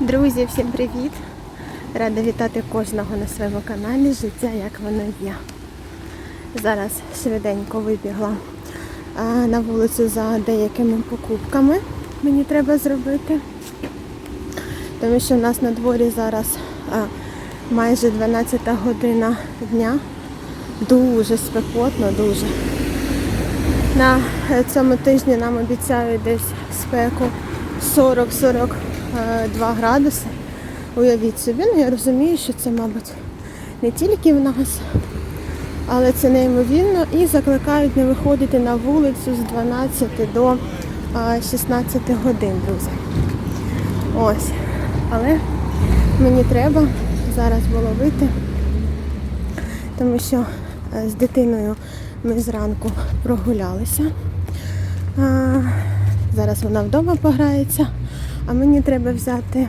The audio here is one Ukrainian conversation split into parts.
Друзі, всім привіт! Рада вітати кожного на своєму каналі Життя як воно є. Зараз швиденько вибігла на вулицю за деякими покупками. Мені треба зробити. Тому що в нас на дворі зараз майже 12 година дня. Дуже спекотно, дуже. На е, цьому тижні нам обіцяють десь спеку 40-42 градуси. Уявіть собі, ну я розумію, що це, мабуть, не тільки в нас, але це неймовірно і закликають не виходити на вулицю з 12 до 16 годин, друзі. Ось. Але мені треба зараз було вийти, тому що е, з дитиною ми зранку прогулялися. Зараз вона вдома пограється, а мені треба взяти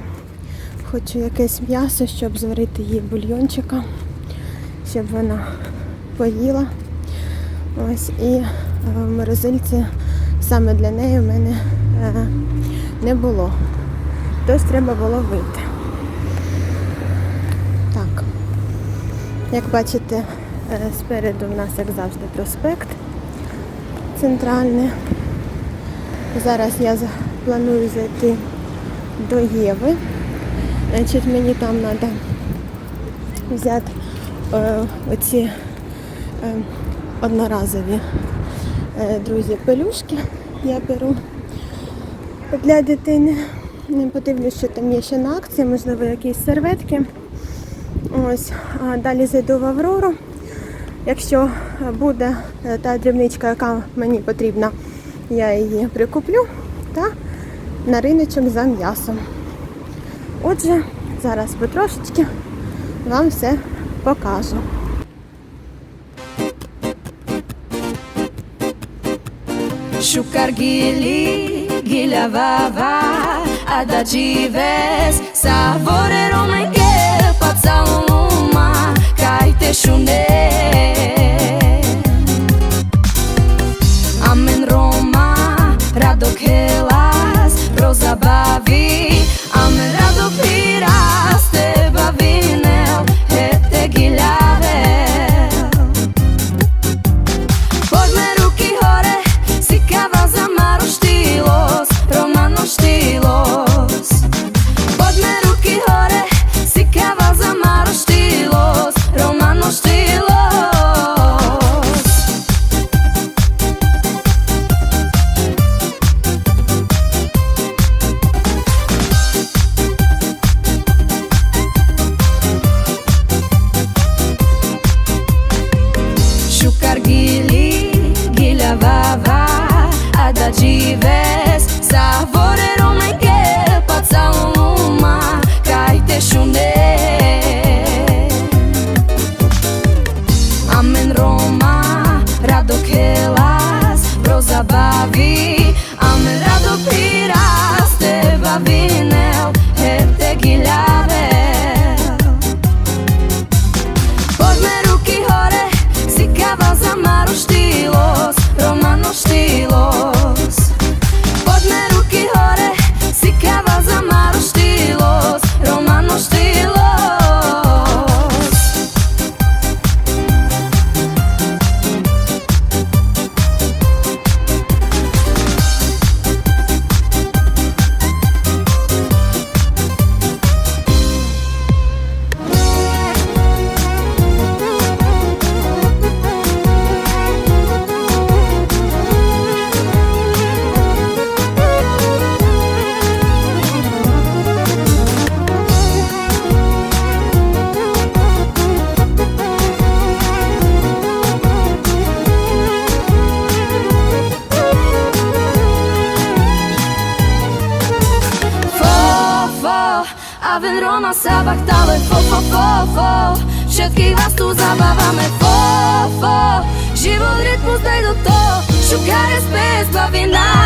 хочу якесь м'ясо, щоб зварити їй бульйончика, щоб вона поїла. Ось і е, в морозильці саме для неї в мене е, не було. Тож треба було вийти. Так. Як бачите, е, спереду в нас, як завжди, проспект центральний. Зараз я планую зайти до Єви. Значить, мені там треба взяти е, оці е, одноразові е, друзі пелюшки. Я беру для дитини. Подивлюсь, що там є ще на акції, можливо, якісь серветки. Ось, а далі зайду в Аврору. Якщо буде е, та дрібничка, яка мені потрібна, я її прикуплю та на риночок за м'ясом. Отже, зараз потрошечки вам все покажу. Shukar gili, а vava Ada саворе savore tu zabávame Fo, fo, život rytmus daj do to Šukare spes baví nás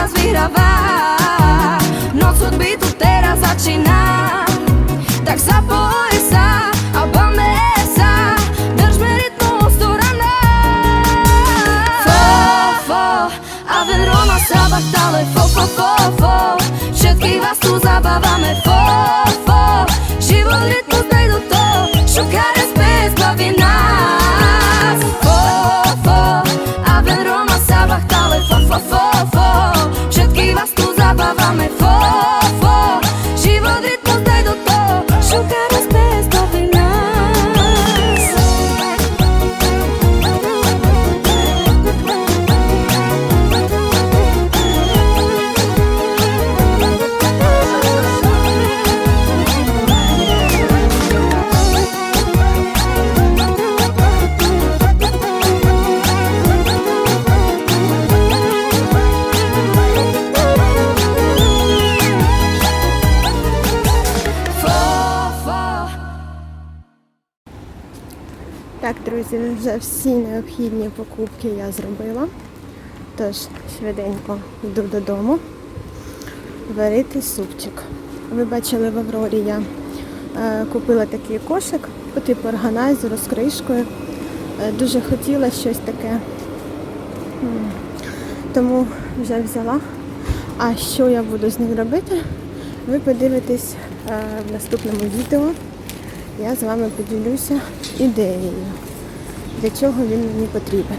nas wyrawa Noc odbytu teraz zaczyna. Друзі, вже всі необхідні покупки я зробила. Тож швиденько йду додому варити супчик. Ви бачили в Аврорі я е, купила такий кошик по типу органайзеру з кришкою. Е, дуже хотіла щось таке. Тому вже взяла. А що я буду з ним робити, ви подивитесь е, в наступному відео. Я з вами поділюся ідеєю, для чого він мені потрібен.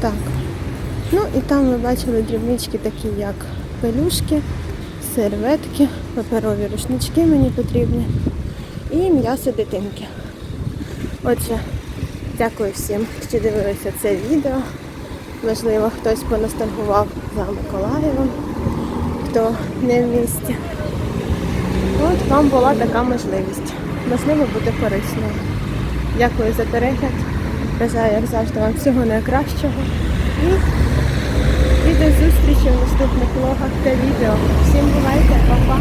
Так. Ну і там ви бачили дрібнички такі, як пелюшки, серветки, паперові рушнички мені потрібні і м'ясо дитинки. Отже, дякую всім, що дивилися це відео. Можливо, хтось поностальгував за Миколаєвом, хто не в місті. От вам була така можливість. Можливо, буде корисною. Дякую за перегляд. Бажаю, як завжди, вам всього найкращого. І, до зустрічі в наступних влогах та відео. Всім бувайте, па-па!